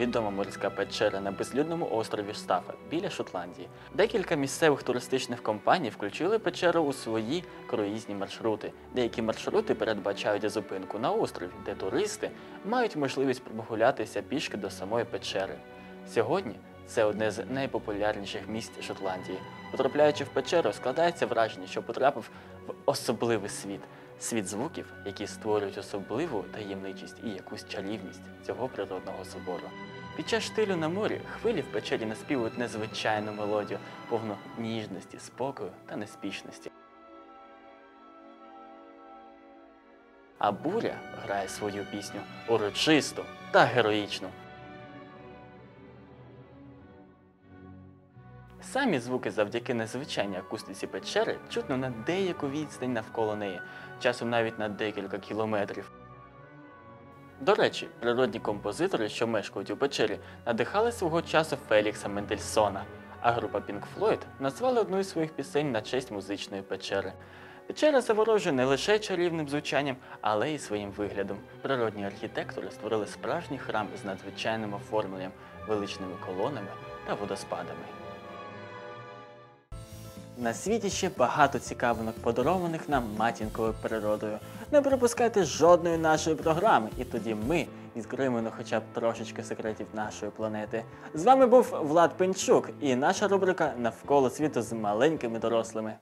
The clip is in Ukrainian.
Відома морська печера на безлюдному острові Штафа біля Шотландії. Декілька місцевих туристичних компаній включили печеру у свої круїзні маршрути. Деякі маршрути передбачають зупинку на острові, де туристи мають можливість прогулятися пішки до самої печери. Сьогодні це одне з найпопулярніших місць Шотландії. Потрапляючи в печеру, складається враження, що потрапив в особливий світ. Світ звуків, які створюють особливу таємничість і якусь чарівність цього природного собору. Під час штилю на морі хвилі в печері наспівують незвичайну мелодію, повну ніжності, спокою та неспішності. А буря грає свою пісню урочисту та героїчну. Самі звуки завдяки незвичайній акустиці печери чутно на деяку відстань навколо неї, часом навіть на декілька кілометрів. До речі, природні композитори, що мешкають у печері, надихали свого часу Фелікса Мендельсона, а група Pink Floyd назвали одну із своїх пісень на честь музичної печери. Печера заворожує не лише чарівним звучанням, але й своїм виглядом. Природні архітектори створили справжній храм з надзвичайним оформленням, величними колонами та водоспадами. На світі ще багато цікавинок, подарованих нам матінкою природою. Не пропускайте жодної нашої програми, і тоді ми відкриємо ну, хоча б трошечки секретів нашої планети. З вами був Влад Пенчук і наша рубрика Навколо світу з маленькими дорослими.